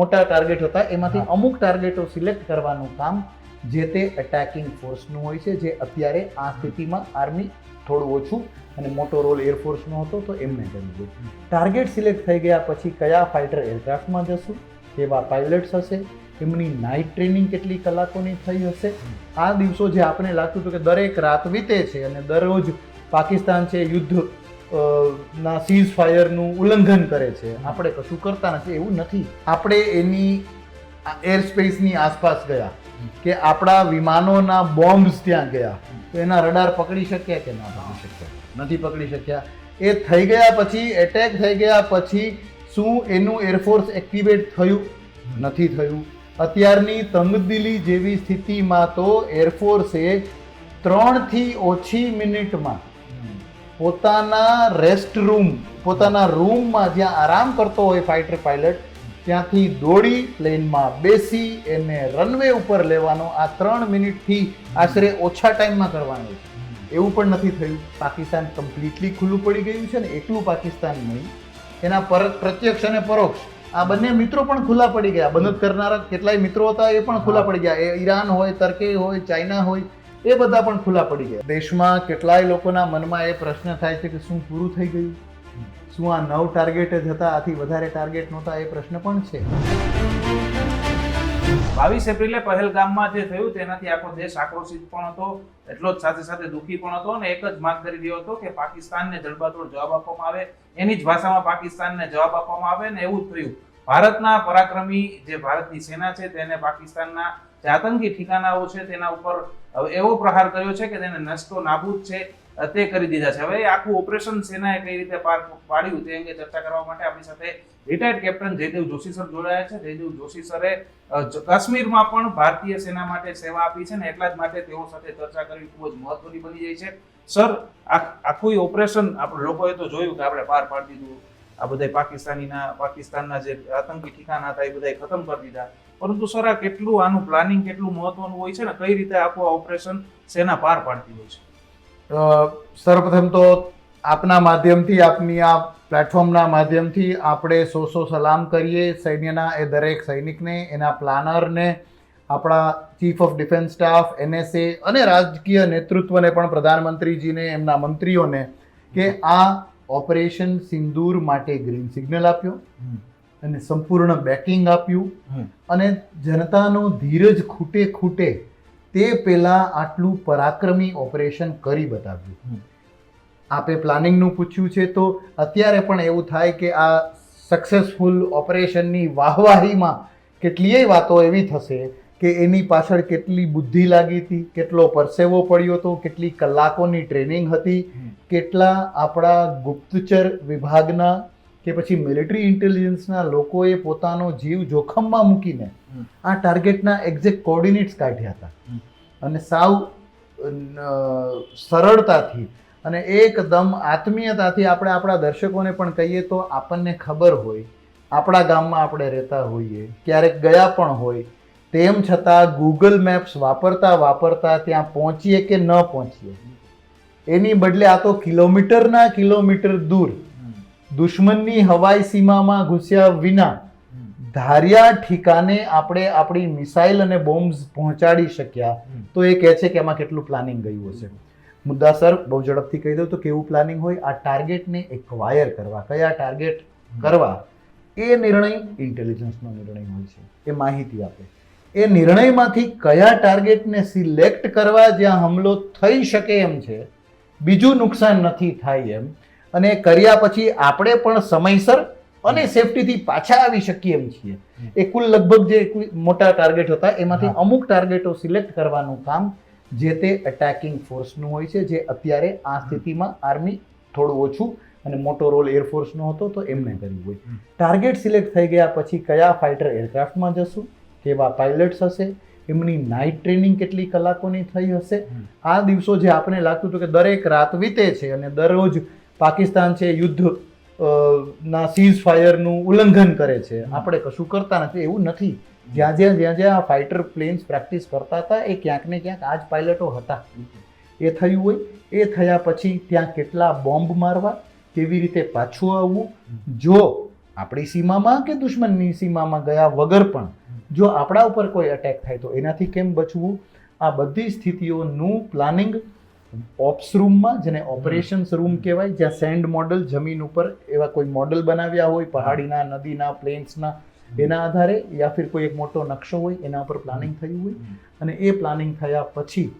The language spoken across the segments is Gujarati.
મોટા ટાર્ગેટ હતા. એમાંથી અમુક ટાર્ગેટો સિલેક્ટ કરવાનું કામ જે તે અટેકિંગ ફોર્સનું હોય છે જે અત્યારે આ સ્થિતિમાં આર્મી થોડું ઓછું અને મોટો રોલ એરફોર્સનો હતો તો એમને કર્યું દીધું. ટાર્ગેટ સિલેક્ટ થઈ ગયા પછી કયા ફાઇટર એરક્રાફ્ટમાં જશું કેવા પાયલટ્સ હશે એમની નાઇટ ટ્રેનિંગ કેટલી કલાકોની થઈ હશે. આ દિવસો જે આપણે લાગતું હતું કે દરેક રાત વીતે છે અને દરરોજ પાકિસ્તાન છે યુદ્ધ ના સીઝ ફાયરનું ઉલ્લંઘન કરે છે. આપણે કશું કરતા નથી એવું નથી. આપણે એની એર સ્પેસની આસપાસ ગયા કે આપણા વિમાનોના બોમ્બ્સ ત્યાં ગયા. તો એના રડાર પકડી શક્યા કે ના પકડી શક્યા? નથી પકડી શક્યા. એ થઈ ગયા પછી એટેક થઈ ગયા પછી શું એનું એરફોર્સ એક્ટિવેટ થયું? નથી થયું. અત્યારની તંગદિલી જેવી સ્થિતિમાં તો એરફોર્સે ત્રણથી ઓછી મિનિટમાં પોતાના રેસ્ટ રૂમ પોતાના રૂમમાં જ્યાં આરામ કરતો હોય ફાઇટર પાયલટ ત્યાંથી દોડી પ્લેનમાં બેસી એને રનવે ઉપર લેવાનો આ ત્રણ મિનિટથી આશરે ઓછા ટાઈમમાં કરવાનો એવું પણ નથી થયું. પાકિસ્તાન કમ્પ્લીટલી ખુલ્લું પડી ગયું છે ને એકલું પાકિસ્તાન નહીં. એના પર પ્રત્યક્ષ અને પરોક્ષ. આ બંને મિત્રો પણ ખુલ્લા પડી ગયા. બંધ કરનારા કેટલાય મિત્રો હતા એ પણ ખુલ્લા પડી ગયા. એ ઈરાન હોય તર્કી હોય ચાઇના હોય એ બધા પણ ખુલ્લા પડી ગયા. દેશમાં કેટલાય લોકોના મનમાં એ પ્રશ્ન થાય છે કે શું પૂરું થઈ ગયું? શું આ નવ ટાર્ગેટ જ હતા? આથી વધારે ટાર્ગેટ નહોતા? એ પ્રશ્ન પણ છે. બાવીસ એપ્રિલે પહેલગામમાં જે થયું તેનાથી આખો દેશ આક્રોશિત પણ હતો એટલો જ સાથે સાથે દુઃખી પણ હતો અને એક જ માંગ કરી રહ્યો હતો કે પાકિસ્તાનને જડબાતોડ જવાબ આપવામાં આવે. એની જ ભાષામાં પાકિસ્તાનને જવાબ આપવામાં આવે ને એવું જ થયું. ભારતના પરાક્રમી જે ભારતની સેના છે તેને પાકિસ્તાનના જે આતંકી ઠિકાનાઓ છે તેના ઉપર હવે એવો પ્રહાર કર્યો છે કે તેને નષ્ટો નાબૂદ છે તે કરી દીધા છે. હવે આખું ઓપરેશન સેનાએ કઈ રીતે પાર પાડ્યું તે અંગે ચર્ચા કરવા માટે આપણી સાથે retired captain Jaydev Joshi sir જોડાયા છે. જયદેવ જોશી સરે કાશ્મીરમાં પણ ભારતીય સેના માટે સેવા આપી છે ને એટલા જ માટે તેઓ સાથે ચર્ચા કરવી ખૂબ જ મહત્વની બની જાય છે. સર આખું ઓપરેશન આપણે લોકોએ તો જોયું કે આપણે પાર પાડી દીધું. આ બધા પાકિસ્તાનીના, પાકિસ્તાનના જે આતંકી ઠિકાના હતા એ બધા ખતમ કરી દીધા. પરંતુ સર આ કેટલું આનું પ્લાનિંગ કેટલું મહત્વનું હોય છે ને? કઈ રીતે આખું આ ઓપરેશન સેના પાર પાડતી હોય છે? સર્વપ્રથમ તો આપના માધ્યમથી આપની આ પ્લેટફોર્મના માધ્યમથી આપણે સો સો સલામ કરીએ. સૈન્યના એ દરેક સૈનિકને એના પ્લાનરને આપણા chief of defence staff NSA અને રાજકીય નેતૃત્વને પણ પ્રધાનમંત્રીજીને એમના મંત્રીઓને કે આ ઓપરેશન સિંદૂર માટે ગ્રીન સિગ્નલ આપ્યો. અને સંપૂર્ણ બેકિંગ આપ્યું. અને જનતાનો ધીરજ ખૂટે ખૂટે તે પહેલાં આટલું પરાક્રમી ઓપરેશન કરી બતાવ્યું. આપે પ્લાનિંગનું પૂછ્યું છે તો અત્યારે પણ એવું થાય કે આ સક્સેસફુલ ઓપરેશનની વાહવાહીમાં કેટલીય વાતો એવી થશે કે એની પાછળ કેટલી બુદ્ધિ લાગી હતી કેટલો પરસેવો પડ્યો હતો કેટલી કલાકોની ટ્રેનિંગ હતી કેટલા આપણા ગુપ્તચર વિભાગના કે પછી મિલિટરી ઇન્ટેલિજન્સના લોકોએ પોતાનો જીવ જોખમમાં મૂકીને આ ટાર્ગેટના એક્ઝેક્ટ કોઓર્ડિનેટ્સ કાઢ્યા હતા. અને સાવ સરળતાથી અને એકદમ આત્મીયતાથી આપણે આપણા દર્શકોને પણ કહીએ તો આપણને ખબર હોય આપણા ગામમાં આપણે રહેતા હોઈએ ક્યારેક ગયા પણ હોય તેમ છતાં ગૂગલ મેપ્સ વાપરતા વાપરતા ત્યાં પહોંચીએ કે ન પહોંચીએ? એની બદલે આ તો કિલોમીટરના કિલોમીટર દૂર દુશ્મનની હવાઈ સીમામાં ઘૂસ્યા વિના ધાર્યા ઠીકાને આપણે આપણી મિસાઇલ અને બોમ્બ્સ પહોંચાડી શક્યા. તો એ કહે છે કે એમાં કેટલું પ્લાનિંગ ગયું હશે. મુદ્દાસર બહુ ઝડપથી કહી દઉં તો કેવું પ્લાનિંગ હોય? આ ટાર્ગેટને એક્વાયર કરવા. કયા ટાર્ગેટ કરવા? એ નિર્ણય ઇન્ટેલિજન્સનો નિર્ણય હોય છે. એ માહિતી આપે. એ નિર્ણયમાંથી કયા ટાર્ગેટને સિલેક્ટ કરવા જ્યાં હુમલો થઈ શકે એમ છે બીજું નુકસાન નથી થાય એમ અને કર્યા પછી આપણે પણ સમયસર અને સેફટીથી પાછા આવી શકીએ એમ છીએ. એ કુલ લગભગ જે મોટા ટાર્ગેટ હતા એમાંથી અમુક ટાર્ગેટો સિલેક્ટ કરવાનું કામ જે તે અટેકિંગ ફોર્સનું હોય છે જે અત્યારે આ સ્થિતિમાં આર્મી થોડું ઓછું અને મોટો રોલ એરફોર્સનો હતો તો એમને કર્યું હોય. ટાર્ગેટ સિલેક્ટ થઈ ગયા પછી કયા ફાઇટર એરક્રાફ્ટમાં જશું કેવા પાયલટ્સ હશે એમની નાઇટ ટ્રેનિંગ કેટલી કલાકોની થઈ હશે? આ દિવસો જે આપણે લાગતું હતું કે દરેક રાત વીતે છે અને દરરોજ પાકિસ્તાન છે યુદ્ધ ના સીઝ ફાયરનું ઉલ્લંઘન કરે છે. આપણે કશું કરતા નથી એવું નથી. જ્યાં જ્યાં જ્યાં જ્યાં ફાઇટર પ્લેન્સ પ્રેક્ટિસ કરતા હતા એ ક્યાંક ને ક્યાંક આ જ પાયલટો હતા. એ થયું હોય એ થયા પછી ત્યાં કેટલા બોમ્બ મારવા કેવી રીતે પાછું આવવું? જો આપણી સીમામાં કે દુશ્મનની સીમામાં ગયા વગર પણ જો આપણા ઉપર કોઈ અટેક થાય તો એનાથી કેમ બચવું? આ બધી સ્થિતિઓનું પ્લાનિંગ ઓપ્સ રૂમમાં જેને ઓપરેશન્સ રૂમ કહેવાય જ્યાં સેન્ડ મોડલ જમીન ઉપર એવા કોઈ મોડલ બનાવ્યા હોય પહાડીના નદીના પ્લેન્સના એના આધારે યા ફિર કોઈ એક મોટો નકશો હોય એના ઉપર પ્લાનિંગ થયું હોય. અને એ પ્લાનિંગ થયા પછી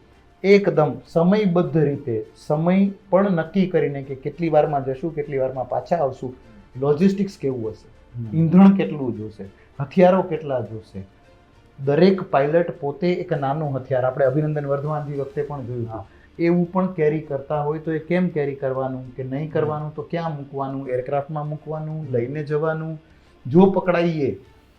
એકદમ સમયબદ્ધ રીતે સમય પણ નક્કી કરીને કે કેટલી વારમાં જશું કેટલી વારમાં પાછા આવશું લોજિસ્ટિક્સ કેવું હશે? ઈંધણ કેટલું જોશે? હથિયારો કેટલા જોશે? દરેક પાયલટ પોતે એક નાનું હથિયાર આપણે અભિનંદન વર્ધમાનજી વખતે પણ જોયું હતું. એવું પણ કેરી કરતા હોય તો એ કેમ કેરી કરવાનું? કે નહીં કરવાનું તો ક્યાં મૂકવાનું? એરક્રાફ્ટમાં મૂકવાનું લઈને જવાનું? જો પકડાઈએ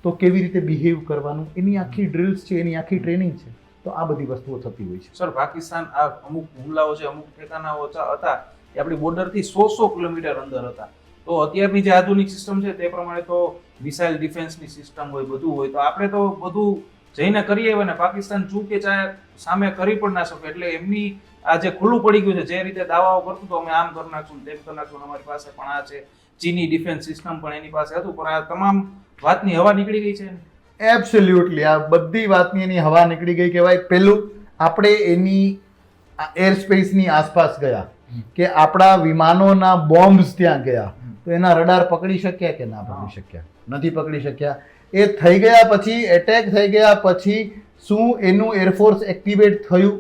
તો કેવી રીતે બિહેવ કરવાનું? એની આખી ડ્રિલ્સ છે એની આખી ટ્રેનિંગ છે. તો આ બધી વસ્તુઓ થતી હોય છે. સર પાકિસ્તાન આ અમુક હુમલાઓ છે અમુક ઠેકાનાઓ હતા એ આપણી બોર્ડરથી સો સો કિલોમીટર અંદર હતા. તો અત્યારની જે આધુનિક સિસ્ટમ છે તે પ્રમાણે તો મિસાઇલ ડિફેન્સની સિસ્ટમ હોય બધું હોય. તો આપણે તો બધું જઈને કરીએ ને પાકિસ્તાન ચૂકે ચાહે સામે કરી પણ ના શકે. એટલે એમની આ જે ખુલ્લું પડી ગયું છે જે રીતે દાવાઓ કરતું તો અમે આમ કરી નાખશું તેમ કરી નાખશું અમારી પાસે પણ આ છે ચીની ડિફેન્સ સિસ્ટમ પણ એની પાસે હતું. પણ આ તમામ વાતની હવા નીકળી ગઈ છે એબ્સોલ્યુટલી આ બધી વાતની એની હવા નીકળી ગઈ કહેવાય. પહેલું આપણે એની એર સ્પેસની આસપાસ ગયા કે આપણા વિમાનોના બોમ્બ્સ ત્યાં ગયા. તો એના રડાર પકડી શક્યા કે ના પકડી શક્યા? નથી પકડી શક્યા. એ થઈ ગયા પછી એટેક થઈ ગયા પછી શું એનું એરફોર્સ એક્ટિવેટ થયું?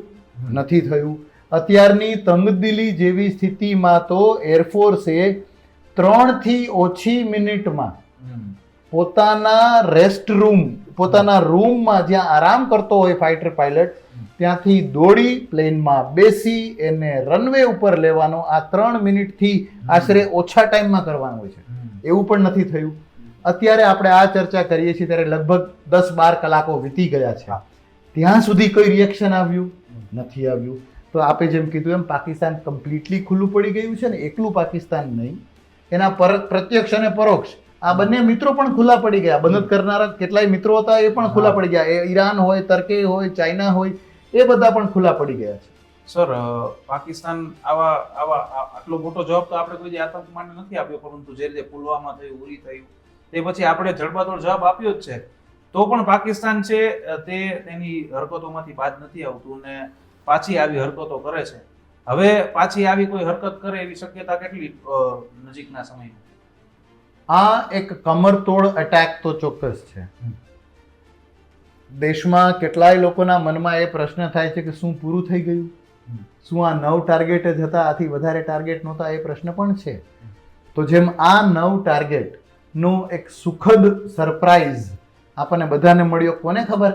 નથી થયું. અત્યારની તંગદિલી જેવી સ્થિતિમાં તો એરફોર્સે ત્રણથી ઓછી મિનિટમાં પોતાના રેસ્ટ રૂમ પોતાના રૂમમાં જ્યાં આરામ કરતો હોય ફાઇટર પાયલટ ત્યાંથી દોડી પ્લેનમાં બેસી એને રનવે ઉપર લેવાનો આ ત્રણ મિનિટથી આશરે ઓછા ટાઈમમાં કરવાનું હોય છે. એવું પણ નથી થયું. અત્યારે આપણે આ ચર્ચા કરીએ છીએ ત્યારે લગભગ દસ બાર કલાકો વીતી ગયા છે. ત્યાં સુધી કોઈ રિએક્શન આવ્યું? નથી આવ્યું. તો આપે જેમ કીધું એમ પાકિસ્તાન કમ્પ્લીટલી ખુલ્લું પડી ગયું છે ને એકલું પાકિસ્તાન નહીં. એના પર પ્રત્યક્ષ અને પરોક્ષ. આ બંને મિત્રો પણ ખુલ્લા પડી ગયા. બંધ કરનારા કેટલાય મિત્રો હતા એ પણ ખુલ્લા પડી ગયા. એ ઈરાન હોય, તર્કે હોય, ચાઇના હોય, એ બધા પણ ખુલ્લા પડી ગયા છે. સર પાકિસ્તાન આવા આવા આટલો મોટો જવાબ તો આપણે કોઈ આતંકવાદને નથી આપ્યો, પરંતુ જે રીતે પુલવામા થયું, ઉરી થયું તે પછી આપણે જડબાતોડ જવાબ આપ્યો જ છે. તો પણ પાકિસ્તાન છે તે તેની હરકતોમાંથી બાદ નથી આવતું ને પાછી આવી હરકતો કરે છે. હવે પાછી આવી કોઈ હરકત કરે એવી શક્યતા કેટલી નજીકના સમયમાં? આ એક કમરતોડ અટેક તો ચોક્કસ છે. દેશમાં કેટલાય લોકોના મનમાં એ પ્રશ્ન થાય છે કે શું પૂરું થઈ ગયું? શું આ નવ ટાર્ગેટ જ હતા? આથી વધારે ટાર્ગેટ નહોતા? એ પ્રશ્ન પણ છે. તો જેમ આ નવ ટાર્ગેટનું એક સુખદ સરપ્રાઈઝ આપણને બધાને મળ્યો. કોને ખબર?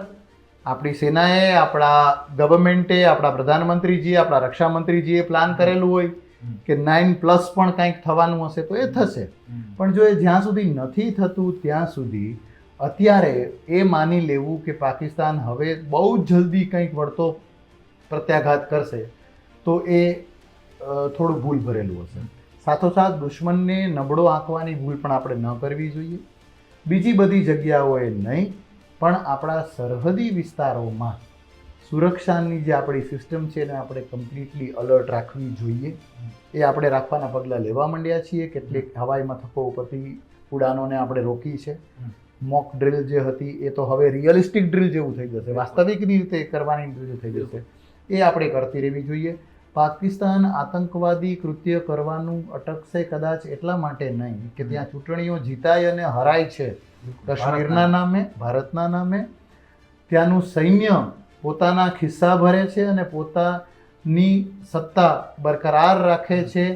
આપણી સેનાએ આપણા ગવર્મેન્ટે આપણા પ્રધાનમંત્રીજીએ આપણા રક્ષામંત્રીજીએ પ્લાન કરેલું હોય કે નાઇન પ્લસ પણ કંઈક થવાનું હશે તો એ થશે. પણ જો એ જ્યાં સુધી નથી થતું ત્યાં સુધી અત્યારે એ માની લેવું કે પાકિસ્તાન હવે બહુ જ જલ્દી કંઈક વળતો પ્રત્યાઘાત કરશે તો એ થોડું ભૂલ ભરેલું હશે. સાથોસાથ દુશ્મનને નબળો આંકવાની ભૂલ પણ આપણે ન કરવી જોઈએ. બીજી બધી જગ્યાઓએ નહીં પણ આપણા સરહદી વિસ્તારોમાં સુરક્ષાની જે આપણી સિસ્ટમ છે એને આપણે કમ્પ્લીટલી અલર્ટ રાખવી જોઈએ. એ આપણે રાખવાના પગલાં લેવા માંડ્યા છીએ. કેટલીક હવાઈ મથકો ઉપરથી ઉડાનોને આપણે રોકી છે. મોક ડ્રિલ જે હતી એ તો હવે રિયલિસ્ટિક ડ્રિલ જેવું થઈ જશે. વાસ્તવિકની રીતે કરવાની ડ્રિલ થઈ જશે. એ આપણે કરતી રહેવી જોઈએ. પાકિસ્તાન આતંકવાદી કૃત્ય કરવાનું અટકશે કદાચ એટલા માટે નહીં કે ત્યાં ચૂંટણીઓ જીતાય અને હરાય છે. કાશ્મીરના નામે ભારતના નામે. ત્યાંનું સૈન્ય પોતાના ખિસ્સા ભરે છે અને પોતાની સત્તા બરકરાર રાખે છે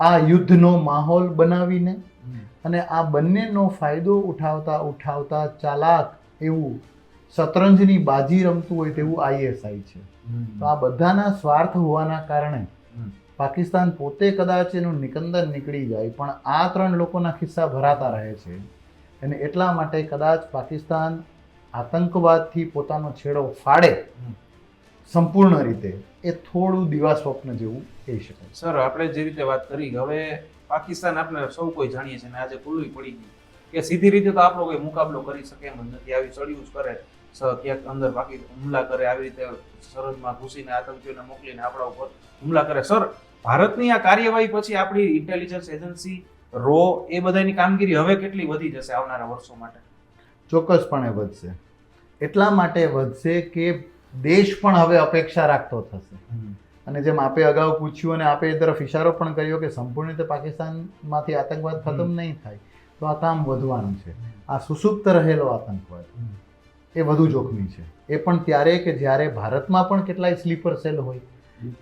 આ યુદ્ધનો માહોલ બનાવીને. અને આ બંનેનો ફાયદો ઉઠાવતા ઉઠાવતા ચાલાક એવું શતરંજની બાજી રમતું હોય તેવું આઈએસઆઈ છે. તો આ બધાના સ્વાર્થ હોવાના કારણે પાકિસ્તાન પોતે કદાચ એનું નિકંદન નીકળી જાય પણ આ ત્રણ લોકોના ખિસ્સા ભરાતા રહે છે. અને એટલા માટે કદાચ પાકિસ્તાન આતંકવાદથી પોતાનો છેડો ફાડે સંપૂર્ણ રીતે એ થોડું દિવા સ્વપ્ન જેવું કહી શકાય. સર આપણે જે રીતે વાત કરી હવે પાકિસ્તાન આપણે સૌ કોઈ જાણીએ છીએ ને આજે ખુલ્લું પડી ગઈ. કે સીધી રીતે તો આપણો કોઈ મુકાબલો કરી શકે એમ જ નથી આવી ચડ્યું જ કરે. ક્યાંક અંદર બાકી હુમલા કરે આવી રીતે સરહદમાં ઘૂસીને આતંકીઓને મોકલીને આપણા ઉપર હુમલા કરે. સર ભારતની આ કાર્યવાહી પછી આપણી ઇન્ટેલિજન્સ એજન્સી રો એ બધાની કામગીરી હવે કેટલી વધી જશે આવનારા વર્ષો માટે? ચોક્કસપણે વધશે. એટલા માટે વધશે કે દેશ પણ હવે અપેક્ષા રાખતો થશે. અને જેમ આપે અગાઉ પૂછ્યું અને આપે એ તરફ ઇશારો પણ કર્યો કે સંપૂર્ણ રીતે પાકિસ્તાનમાંથી આતંકવાદ ખતમ નહીં થાય તો આ કામ વધવાનું છે. આ સુસુપ્ત રહેલો આતંકવાદ. એ વધુ જોખમી છે. એ પણ ત્યારે કે જ્યારે ભારતમાં પણ કેટલાય સ્લીપર સેલ હોય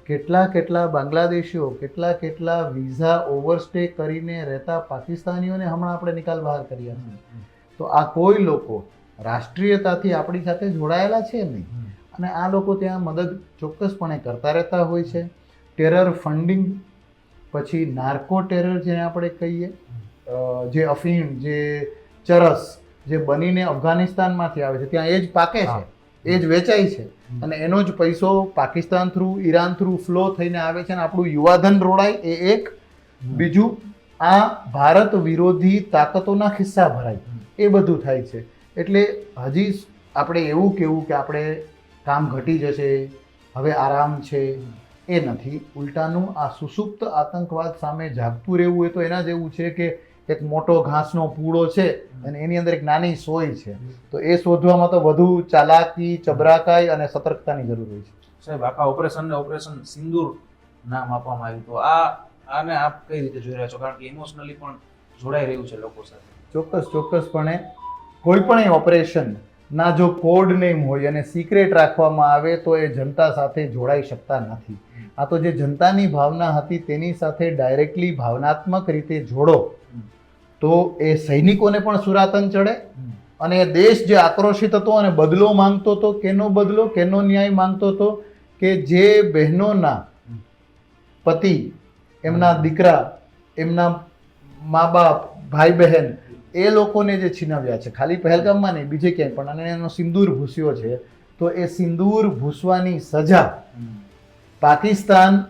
કેટલા કેટલા બાંગ્લાદેશીઓ કેટલા કેટલા વિઝા ઓવરસ્ટે કરીને રહેતા પાકિસ્તાનીઓને હમણાં આપણે નિકાલ બહાર કર્યા છે. તો આ કોઈ લોકો રાષ્ટ્રીયતાથી આપણી સાથે જોડાયેલા છે નહીં. અને આ લોકો ત્યાં મદદ ચોક્કસપણે કરતા રહેતા હોય છે. ટેરર ફંડિંગ પછી નાર્કો ટેરર જેને આપણે કહીએ જે અફીણ જે ચરસ જે બનીને અફઘાનિસ્તાનમાંથી આવે છે ત્યાં એ જ પાકે છે એ જ વેચાય છે. અને એનો જ પૈસો Pakistan through Iran through flow થઈને આવે છે અને આપણું યુવાધન રોડાય એ એક. બીજું આ ભારત વિરોધી તાકાતોના ખિસ્સા ભરાય. એ બધું થાય છે. એટલે હજી આપણે એવું કહેવું કે આપણે કામ ઘટી જશે હવે આરામ છે એ નથી. ઉલટાનું આ સુસુપ્ત આતંકવાદ સામે જાગતું રહેવું હોય તો એના જેવું છે કે એક મોટો ઘાસનો પૂળો છે અને એની અંદર એક નાની સોય છે. તો એ શોધવામાં તો વધુ ચાલાકી ચબરાકાઈ અને સતર્કતાની જરૂર હોય છે. સાહેબ આખા ઓપરેશનને ઓપરેશન સિંદૂર નામ આપવામાં આવ્યું તો આ આને આપ કઈ રીતે જોઈ રહ્યા છો? કારણ કે ઇમોશનલી પણ જોડાઈ રહ્યું છે લોકો સાથે. ચોક્કસ ચોક્કસપણે કોઈ પણ ઓપરેશન ના જો કોડ નેમ હોય અને સિક્રેટ રાખવામાં આવે તો એ જનતા સાથે જોડાઈ શકતા નથી. આ તો જે જનતાની ભાવના હતી તેની સાથે ડાયરેક્ટલી ભાવનાત્મક રીતે જોડો. તો એ સૈનિકોને પણ સુરાતન ચડે. અને દેશ જે આક્રોશિત હતો અને બદલો માંગતો હતો કેનો બદલો કેનો ન્યાય માંગતો હતો કે જે બહેનોના પતિ એમના દીકરા એમના મા બાપ ભાઈ બહેન એ લોકોને જે છીનવ્યા છે. ખાલી પહેલગામમાં નહીં બીજે ક્યાંય પણ. અને એનો સિંદૂર ભૂસ્યો છે. તો એ સિંદૂર ભૂસવાની સજા પાકિસ્તાન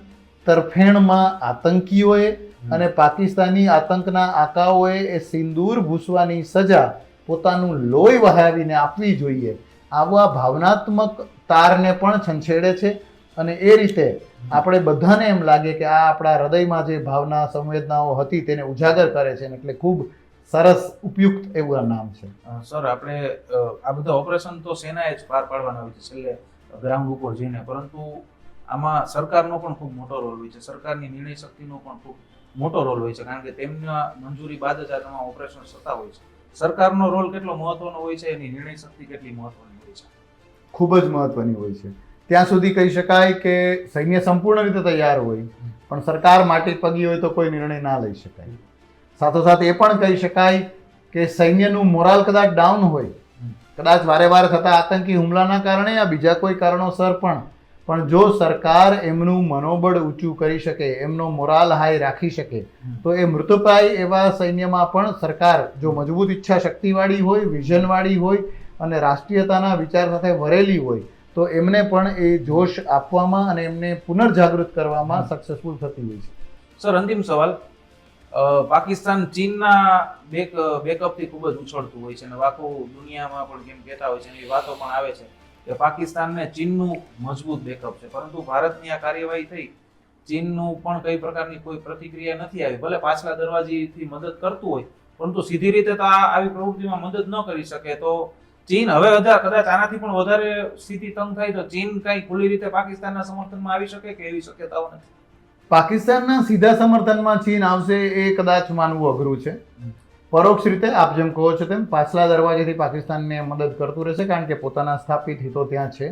તરફેણમાં આતંકીઓએ અને પાકિસ્તાની આતંકના આકાઓએ એ સિંદૂર ભૂસવાની સજા પોતાનું લોહી વહાવીને આપવી જોઈએ. આવા ભાવનાત્મક તારને પણ છંછેડે છે અને એ રીતે આપણે બધાને એમ લાગે કે આ આપણા હૃદયમાં જે ભાવના સંવેદનાઓ હતી તેને ઉજાગર કરે છે એટલે ખૂબ સરસ ઉપયુક્ત એવું આ નામ છે. સર આપણે આ બધા ઓપરેશન તો સેનાએ જ પાર પાડવાના હોય છે છેલ્લે ગ્રાઉન્ડ ઉપર જઈને પરંતુ આમાં સરકારનો પણ ખૂબ મોટો રોલ હોય છે. સરકારની નિર્ણય શક્તિનો પણ ખૂબ મોટો રોલ હોય છે, કારણ કે તેમના મંજૂરી બાદ જ આ તમામ ઓપરેશન થતા હોય છે. સરકારનો રોલ કેટલો મહત્વનો હોય છે, એની નિર્ણય શક્તિ કેટલી મહત્વની હોય છે? ખૂબ જ મહત્વની હોય છે. ત્યાં સુધી કહી શકાય કે સૈન્ય સંપૂર્ણ રીતે તૈયાર હોય, પણ સરકાર માટી પગી હોય તો કોઈ નિર્ણય ના લઈ શકાય. સાથોસાથ એ પણ કહી શકાય કે સૈન્યનું મોરાલ કદાચ ડાઉન હોય, કદાચ વારે વાર થતા આતંકી હુમલાના કારણે આ બીજા કોઈ કારણોસર પણ પણ જો સરકાર એમનું મનોબળ ઊંચું કરી શકે એમનો મોરાલ હાઈ રાખી શકે તો એ મૃતપ્રાય એવા સૈન્યમાં પણ સરકાર જો મજબૂત ઈચ્છા શક્તિવાળી હોય વિઝનવાળી હોય અને રાષ્ટ્રીયતાના વિચાર સાથે વરેલી હોય તો એમને પણ એ જોશ આપવામાં અને એમને પુનર્જાગૃત કરવામાં સક્સેસફુલ થતી હોય છે. સર અંતિમ સવાલ. પાકિસ્તાન ચીનના બેક બેકઅપથી ખૂબ જ ઉછળતું હોય છે અને વાકો દુનિયામાં પણ કેમ કહેતા હોય છે એની વાતો પણ આવે છે. કે પાકિસ્તાનને ચીનનું મજબૂત બેકઅપ છે. પરંતુ ભારતની આ કાર્યવાહી થઈ ચીનનું પણ કઈ પ્રકારની કોઈ પ્રતિક્રિયા નથી આવી. ભલે પાછલા દરવાજીથી મદદ કરતું હોય પરંતુ સીધી રીતે તો આ આવી પ્રવૃત્તિમાં મદદ ન કરી શકે તો ચીન હવે કદાચ આનાથી પણ વધારે સ્થિતિ તંગ થાય તો ચીન કઈ ખુલ્લી રીતે પાકિસ્તાનના સમર્થનમાં આવી શકે કે એવી શક્યતાઓ નથી? પાકિસ્તાનના સીધા સમર્થનમાં ચીન આવશે એ કદાચ માનવું અઘરું છે. પરોક્ષ રીતે આપ જેમ કહો છો તેમ પાછલા દરવાજેથી પાકિસ્તાનને મદદ કરતું રહેશે, કારણ કે પોતાના સ્થાપિત હિતો ત્યાં છે.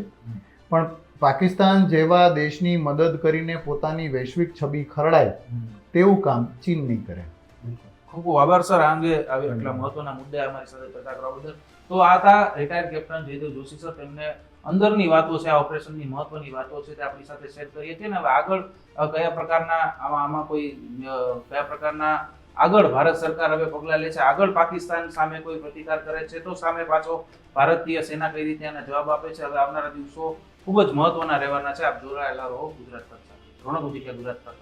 પણ પાકિસ્તાન જેવા દેશની મદદ કરીને પોતાની વૈશ્વિક છબી ખરડાય, તેવું કામ ચીન નહીં કરે. ખૂબ ખૂબ આભાર, સર. આ અંગે આવી એટલા મહત્વના મુદ્દે અમારી સાથે ચર્ચા કરવા બદલ. તો આ હતા retired captain Jaydev Joshi, sir. તેમને અંદરની વાતો છે, આ ઓપરેશનની મહત્વની વાતો છે તે આપણી સાથે શેર કરીએ છીએ. ને હવે આગળ કયા પ્રકારના, આમાં કોઈ કયા પ્રકારના આગળ ભારત સરકાર હવે પગલાં લે છે. આગળ પાકિસ્તાન સામે કોઈ પ્રતિકાર કરે છે તો સામે પાછો ભારતીય સેના કઈ રીતે એના જવાબ આપે છે? હવે આવનારા દિવસો ખૂબ જ મહત્વના રહેવાના છે. આપ જોડાયેલા રહો ગુજરાત સરકાર રોણક ઉદિકા ગુજરાત પર.